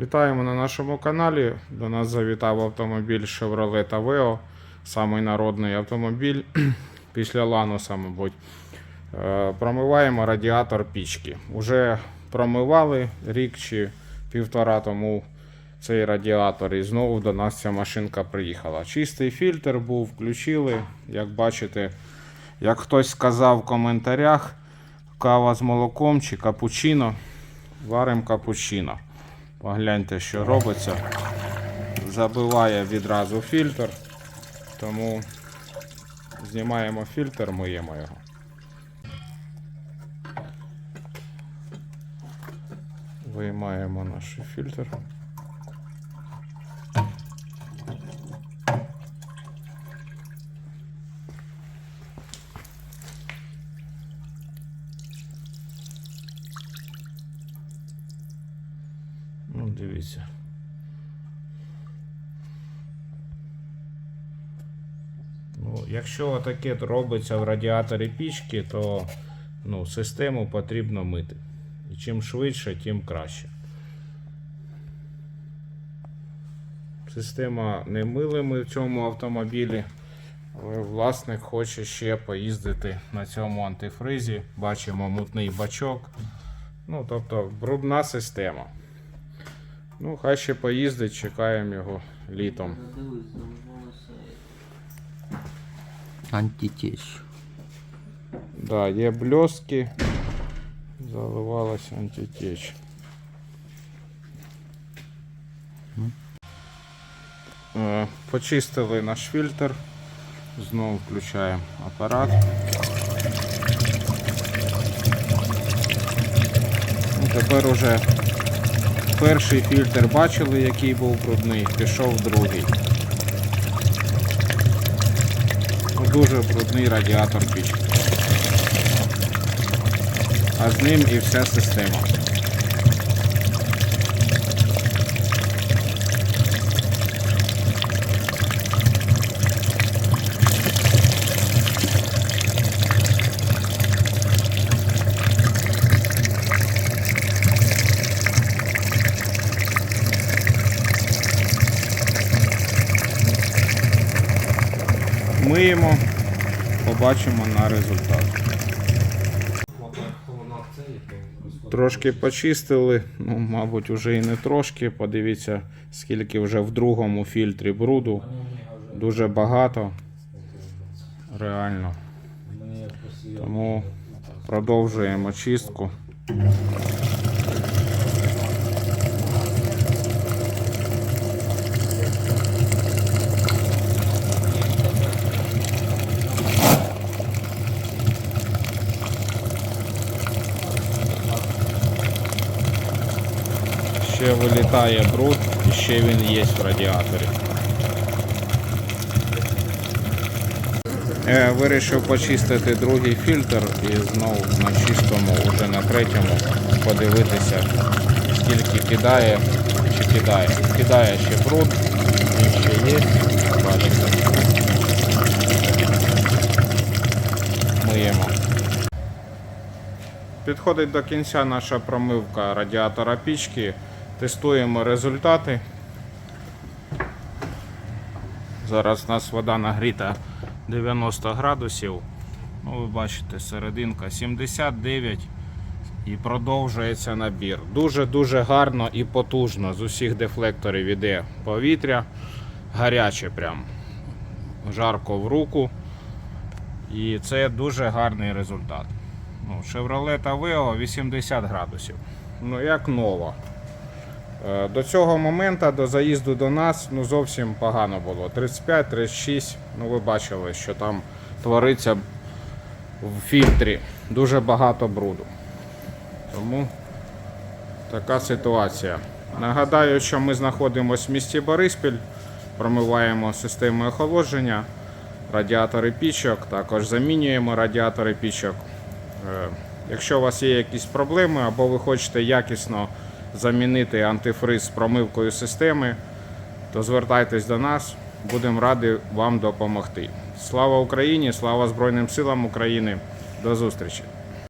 Вітаємо на нашому каналі. До нас завітав автомобіль Chevrolet Aveo, самий народний автомобіль після Лануса, мабуть. Е, Промиваємо радіатор пічки. Уже промивали рік чи півтора тому цей радіатор, і знову до нас ця машинка приїхала. Чистий фільтр був, включили. Як бачите, як хтось сказав в коментарях, кава з молоком чи капучино. Варимо капучино. Погляньте, що робиться. Забиває відразу фільтр, тому знімаємо фільтр, миємо його. Виймаємо наш фільтр. Ну, дивіться. Ну, якщо таке робиться в радіаторі пічки, то ну, систему потрібно мити. І чим швидше, тим краще. Система не мили ми в цьому автомобілі, але власник хоче ще поїздити на цьому антифризі. Бачимо мутний бачок. Ну, тобто брудна система. Ну, хай ще поїздить, чекаємо його літом. Антитечь. Да, є бльостки. Заливалась антитеч. Е, Почистили наш фільтр. Знову включаємо апарат. Ну, тепер уже перший фільтр бачили, який був брудний, пішов другий. Ну, Дуже брудний радіатор пічки. А з ним і вся система. Миємо, побачимо на результат. Трошки почистили, ну, мабуть, вже і не трошки. Подивіться, скільки вже в другому фільтрі бруду. Дуже багато. Реально. Тому продовжуємо чистку. Ще вилітає бруд і ще він є в радіаторі. Е, Вирішив почистити другий фільтр і знову на чистому, вже на третьому, подивитися, скільки кидає чи кидає. Кидає ще бруд, він ще є, бачите. Миємо. Підходить до кінця наша промивка радіатора пічки. Тестуємо результати. Зараз у нас вода нагріта 90 градусів. Ну, ви бачите, серединка 79 і продовжується набір. Дуже-дуже гарно і потужно з усіх дефлекторів іде повітря. Гаряче прям. Жарко в руку. І це дуже гарний результат. Ну, Chevrolet Aveo 80 градусів. Ну, як нова. Е, До цього моменту, до заїзду до нас, ну зовсім погано було. 35-36, ну ви бачили, що там твориться в фільтрі. Дуже багато бруду. Тому така ситуація. Нагадаю, що ми знаходимося в місті Бориспіль, промиваємо системи охолодження, радіатори пічок, також замінюємо радіатори пічок. Е, Якщо у вас є якісь проблеми або ви хочете якісно замінити антифриз з промивкою системи, то звертайтесь до нас, будемо раді вам допомогти. Слава Україні! Слава Збройним силам України! До зустрічі!